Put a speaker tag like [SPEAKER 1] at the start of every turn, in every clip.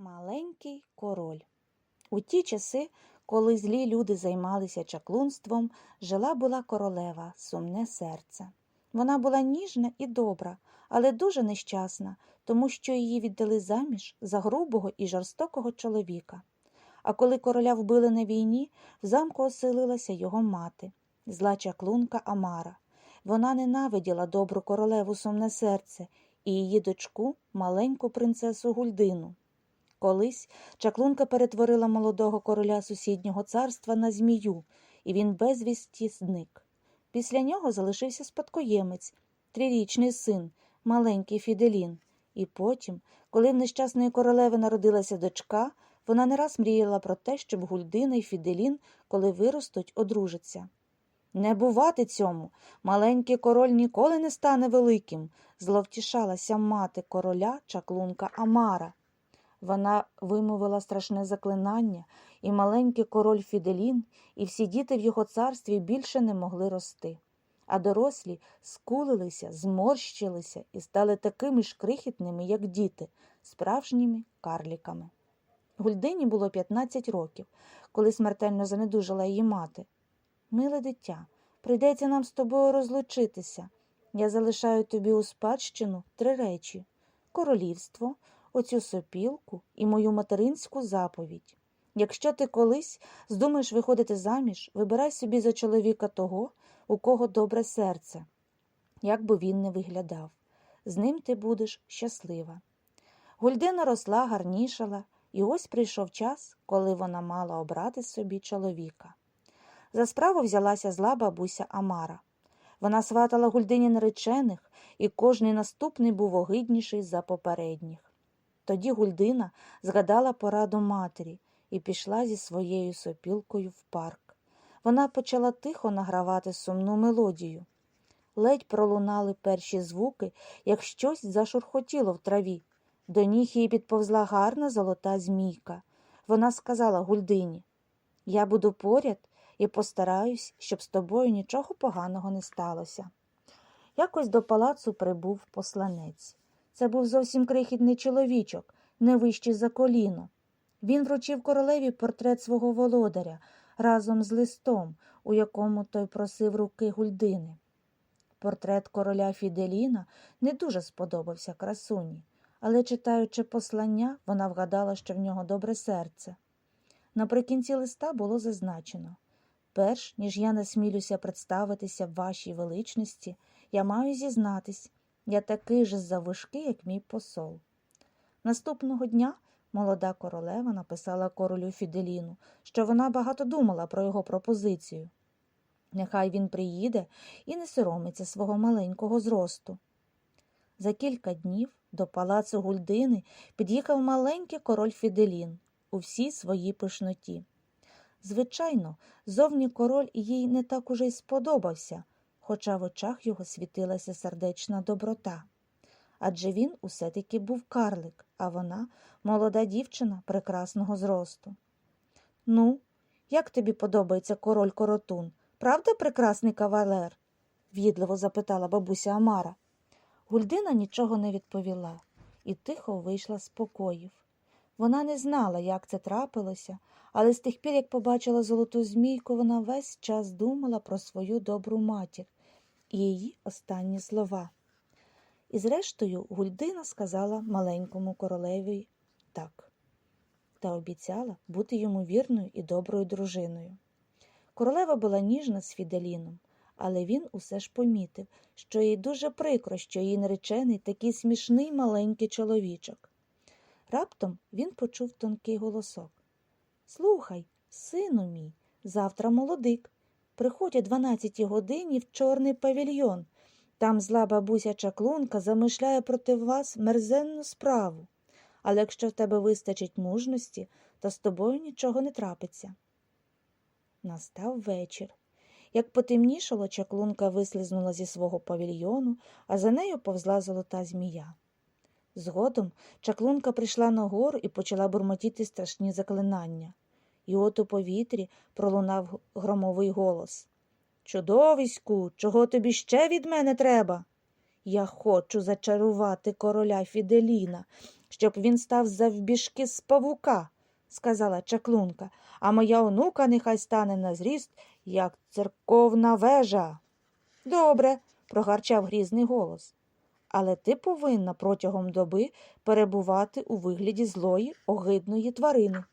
[SPEAKER 1] Маленький король. У ті часи, коли злі люди займалися чаклунством, жила була королева, сумне серце. Вона була ніжна і добра, але дуже нещасна, тому що її віддали заміж за грубого і жорстокого чоловіка. А коли короля вбили на війні, в замку оселилася його мати, зла чаклунка Амара. Вона ненавиділа добру королеву сумне серце і її дочку, маленьку принцесу Гульдину. Колись чаклунка перетворила молодого короля сусіднього царства на змію, і він безвісті зник. Після нього залишився спадкоємець, трирічний син, маленький Фіделін. І потім, коли в нещасної королеви народилася дочка, вона не раз мріяла про те, щоб Гульдина і Фіделін, коли виростуть, одружаться. Не бувати цьому. Маленький король ніколи не стане великим, зловтішалася мати короля чаклунка Амара. Вона вимовила страшне заклинання, і маленький король Фіделін, і всі діти в його царстві більше не могли рости. А дорослі скулилися, зморщилися і стали такими ж крихітними, як діти, справжніми карліками. Гульдині було 15 років, коли смертельно занедужила її мати. Миле дитя, прийдеться нам з тобою розлучитися. Я залишаю тобі у спадщину три речі королівство, оцю сопілку і мою материнську заповідь. Якщо ти колись здумаєш виходити заміж, вибирай собі за чоловіка того, у кого добре серце, як би він не виглядав. З ним ти будеш щаслива. Гульдина росла, гарнішала, і ось прийшов час, коли вона мала обрати собі чоловіка. За справу взялася зла бабуся Амара. Вона сватала гульдині наречених, і кожний наступний був огидніший за попередніх. Тоді Гульдина згадала пораду матері і пішла зі своєю сопілкою в парк. Вона почала тихо награвати сумну мелодію. Ледь пролунали перші звуки, як щось зашурхотіло в траві. До ніг їй підповзла гарна золота змійка. Вона сказала Гульдині Я буду поряд і постараюсь, щоб з тобою нічого поганого не сталося. Якось до палацу прибув посланець. Це був зовсім крихітний чоловічок, не вищий за коліно. Він вручив королеві портрет свого володаря разом з листом, у якому той просив руки гульдини. Портрет короля Фіделіна не дуже сподобався красуні, але, читаючи послання, вона вгадала, що в нього добре серце. Наприкінці листа було зазначено перш ніж я насмілюся представитися вашій величності, я маю зізнатись, я такий же завишки, як мій посол. Наступного дня молода королева написала королю Фіделіну, що вона багато думала про його пропозицію. Нехай він приїде і не соромиться свого маленького зросту. За кілька днів до палацу Гульдини під'їхав маленький король Фіделін у всій своїй пишноті. Звичайно, зовні король їй не так уже й сподобався, хоча в очах його світилася сердечна доброта. Адже він усе таки був карлик, а вона молода дівчина прекрасного зросту. Ну, як тобі подобається король коротун? Правда, прекрасний кавалер? в'їдливо запитала бабуся Амара. Гульдина нічого не відповіла і тихо вийшла з покоїв. Вона не знала, як це трапилося, але з тих пір, як побачила золоту змійку, вона весь час думала про свою добру матір її останні слова. І, зрештою, Гульдина сказала маленькому королеві так та обіцяла бути йому вірною і доброю дружиною. Королева була ніжна з Фіделіном, але він усе ж помітив, що їй дуже прикро, що її наречений такий смішний маленький чоловічок. Раптом він почув тонкий голосок Слухай, сину мій, завтра молодик. Приходь о 12 годині в чорний павільйон. Там зла бабуся чаклунка замишляє проти вас мерзенну справу. Але якщо в тебе вистачить мужності, то з тобою нічого не трапиться. Настав вечір. Як потемнішало, чаклунка вислизнула зі свого павільйону, а за нею повзла золота змія. Згодом чаклунка прийшла на гору і почала бурмотіти страшні заклинання. І от у повітрі пролунав громовий голос Чудовиську, чого тобі ще від мене треба? Я хочу зачарувати короля Фіделіна, щоб він став завбіжки з павука, сказала чаклунка, а моя онука нехай стане на зріст, як церковна вежа. Добре, прогарчав грізний голос. Але ти повинна протягом доби перебувати у вигляді злої, огидної тварини.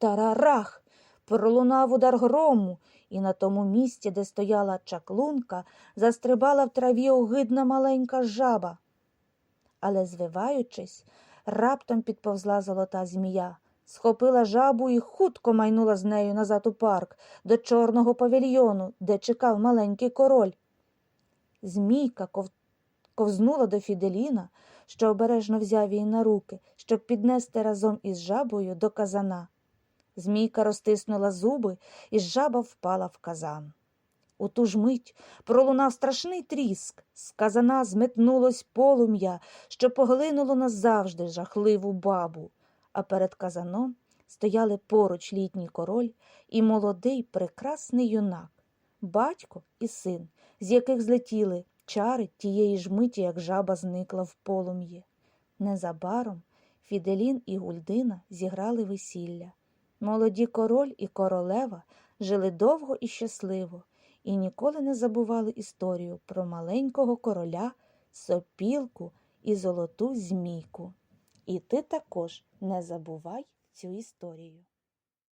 [SPEAKER 1] Тарарах! Пролунав удар грому, і на тому місці, де стояла чаклунка, застрибала в траві огидна маленька жаба. Але, звиваючись, раптом підповзла золота змія, схопила жабу і хутко майнула з нею назад у парк, до чорного павільйону, де чекав маленький король. Змійка ков... ковзнула до Фіделіна, що обережно взяв її на руки, щоб піднести разом із жабою до казана. Змійка розтиснула зуби, і жаба впала в казан. У ту ж мить пролунав страшний тріск, з казана зметнулось полум'я, що поглинуло назавжди жахливу бабу, а перед казаном стояли поруч літній король і молодий прекрасний юнак, батько і син, з яких злетіли чари тієї ж миті, як жаба зникла в полум'ї. Незабаром Фіделін і Гульдина зіграли весілля. Молоді король і королева жили довго і щасливо і ніколи не забували історію про маленького короля, сопілку і золоту змійку. І ти також не забувай цю історію.